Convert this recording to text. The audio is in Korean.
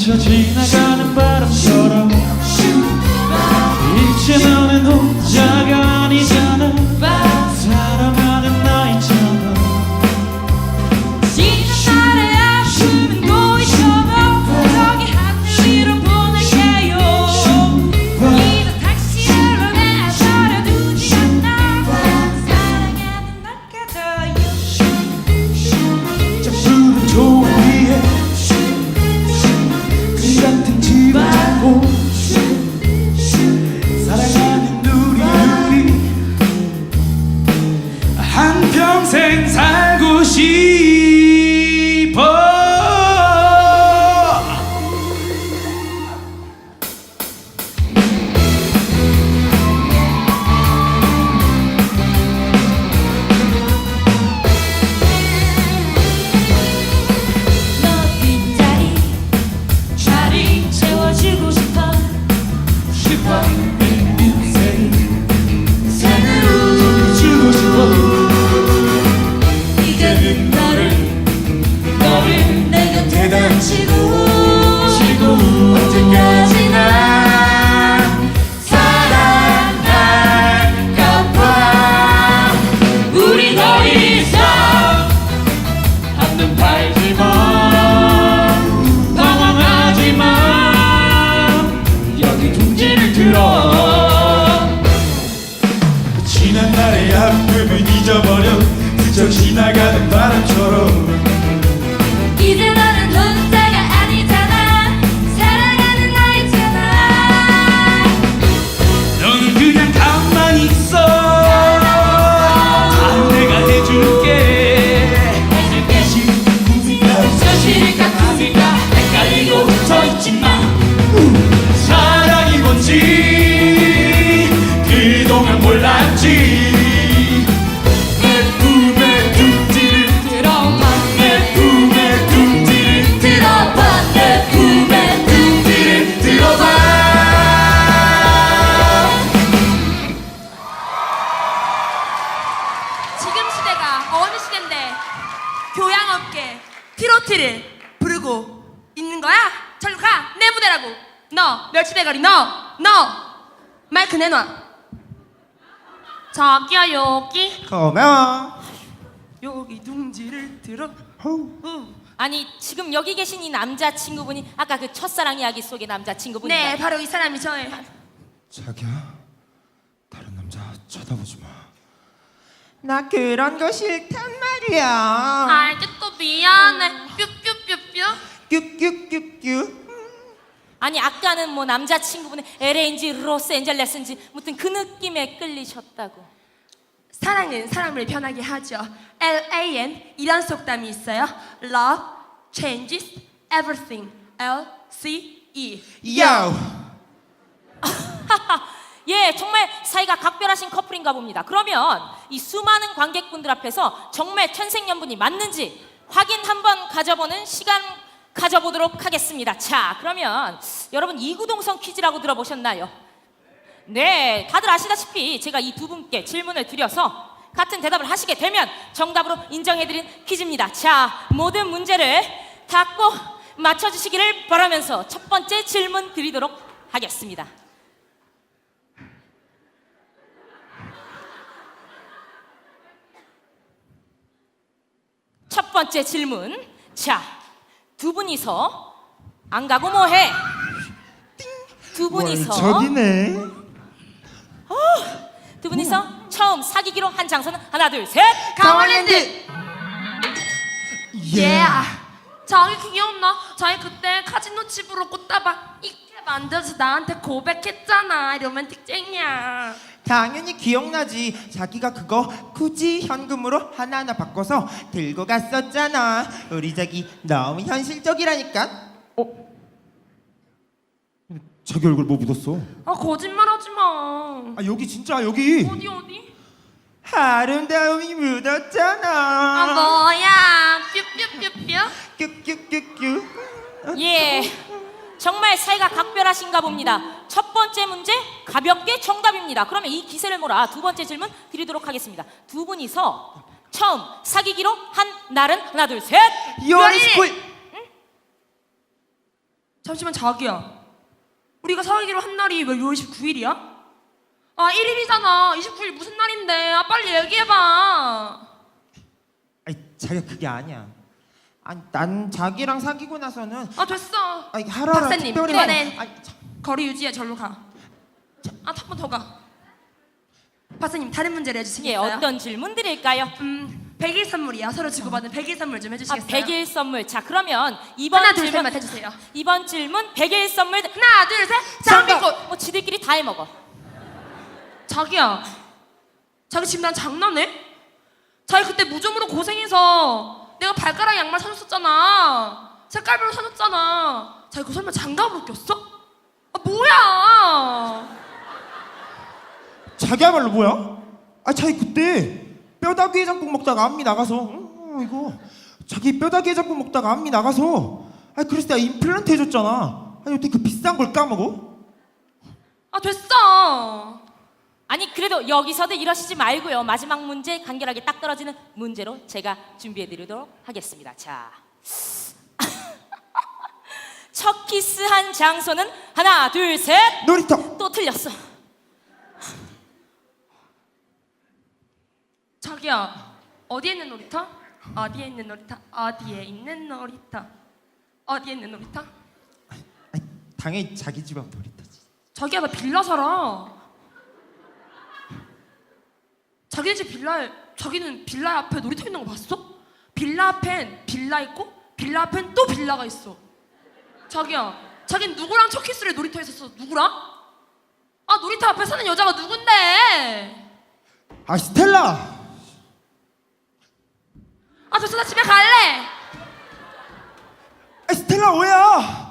잊혀지나? 옛날의 아픔을 잊어버려 그저 지나가는 바람처럼. 이제 너 교양없게 트로트를 부르고 있는 거야? 절로 가! 내 무대라고! 너! 멸치대가리 너! 너! 마이크 내놔 저기요 여기 고마워. 여기 둥지를 들어 호우. 우. 아니 지금 여기 계신 이 남자친구분이 아까 그 첫사랑 이야기 속의 남자친구분인가요? 네 바로 이 사람이 저예요 자기야, 다른 남자 쳐다보지 마. 나 그런 거 싫단 말이야. 알겠어 미안해 뾰뾰뾰뾰 뀨뀨뀨뀨. 아니 아까는 뭐 남자친구분이 LA인지 로스앤젤레스인지 무튼 그 느낌에 끌리셨다고 사랑은 사람을 변하게 하죠. L-A-N 이런 속담이 있어요. Love changes everything. L-C-E. 요. 예 정말 사이가 각별하신 커플인가 봅니다 그러면 이 수많은 관객분들 앞에서 정말 천생연분이 맞는지 확인 한번 가져보는 시간 가져보도록 하겠습니다 자 그러면 여러분 이구동성 퀴즈라고 들어보셨나요? 네, 다들 아시다시피 제가 이 두 분께 질문을 드려서 같은 대답을 하시게 되면 정답으로 인정해드린 퀴즈입니다. 자, 모든 문제를 다 꼭 맞춰주시기를 바라면서 첫 번째 질문 드리도록 하겠습니다. 첫 번째 질문. 자, 두 분이서 안 가고 뭐 해? 두 분이서 저기네. 두 분이서 처음 사귀기로 한 장소는 하나 둘 셋. 강원랜드. 예. 자기 기억나? 자기 그때 카지노 칩으로 꽃다발 만들어서 나한테 고백했잖아. 로맨틱쟁이야. 당연히 기억나지. 자기가 그거 굳이 현금으로 하나하나 바꿔서 들고 갔었잖아. 우리 자기 너무 현실적이라니까. 어? 자기 얼굴 뭐 묻었어? 아 거짓말하지 마. 아 여기 진짜 여기 어디 어디? 아름다움이 아 묻었잖아. 뭐야? 뾰뾰뾰뾰. 뀨뀨뀨뀨. 예. 정말 사이가 각별하신가 봅니다. 첫 번째 문제 가볍게 정답입니다. 그러면 이 기세를 몰아 두 번째 질문 드리도록 하겠습니다. 두 분이서 처음 사귀기로 한 날은 하나 둘 셋. 유월 29일. 잠시만 자기야. 우리가 사귀기로 한 날이 왜 6월 29일이야? 아 1일이잖아. 29일 무슨 날인데? 아 빨리 얘기해봐. 아니 자기가 그게 아니야. 아니 난 자기랑 사귀고 나서는 아 됐어. 아니 하루하루 박사님, 특별히 이번엔 아니, 참, 거리 유지해 절로 가. 아 한 번 더 가. 박사님 다른 문제를 예, 해주시겠어요? 어떤 질문 드릴까요? 음 100일 선물이야. 서로 주고받은 100일 선물 좀 아, 해주시겠어요? 100일 선물. 자, 그러면 이번 하나 둘 질문 셋만 해주세요. 이번 질문 100일 선물. 하나 둘 셋. 장미꽃. 뭐 지들끼리 다 해 먹어. 자기야. 자기 지금 난 장난해? 자기 그때 무좀으로 고생해서 내가 발가락 양말 사줬었잖아. 색깔별로 사줬잖아. 자기 그 설마 장갑으로 꼈어? 아 뭐야? 자기야말로 뭐야? 아 자기 그때 뼈다귀 해장국 먹다가 암이 나가서 어, 이거 자기 뼈다귀 해장국 먹다가 암이 나가서 아 그래서 내가 임플란트 해줬잖아. 아니 어떻게 그 비싼 걸 까먹어? 아 됐어. 아니 그래도 여기서도 이러시지 말고요. 마지막 문제 간결하게 딱 떨어지는 문제로 제가 준비해 드리도록 하겠습니다. 자. 첫 키스한 장소는 하나, 둘, 셋. 놀이터. 또 틀렸어. 자기야 어디에 있는 놀이터? 어디에 있는 놀이터? 어디에 있는 놀이터? 어디에 있는 놀이터? 아니, 당연히 자기 집 앞 놀이터지. 자기야 나 빌라 살아. 자기네 집 빌라에 자기는 빌라 앞에 놀이터 있는 거 봤어? 빌라 앞엔 빌라 있고 빌라 앞엔 또 빌라가 있어. 자기야, 자긴 누구랑 첫 키스를 놀이터에 있었어? 누구랑? 아 놀이터 앞에 사는 여자가 누군데? 아 스텔라 아 됐어 나 집에 갈래. 아 스텔라 오야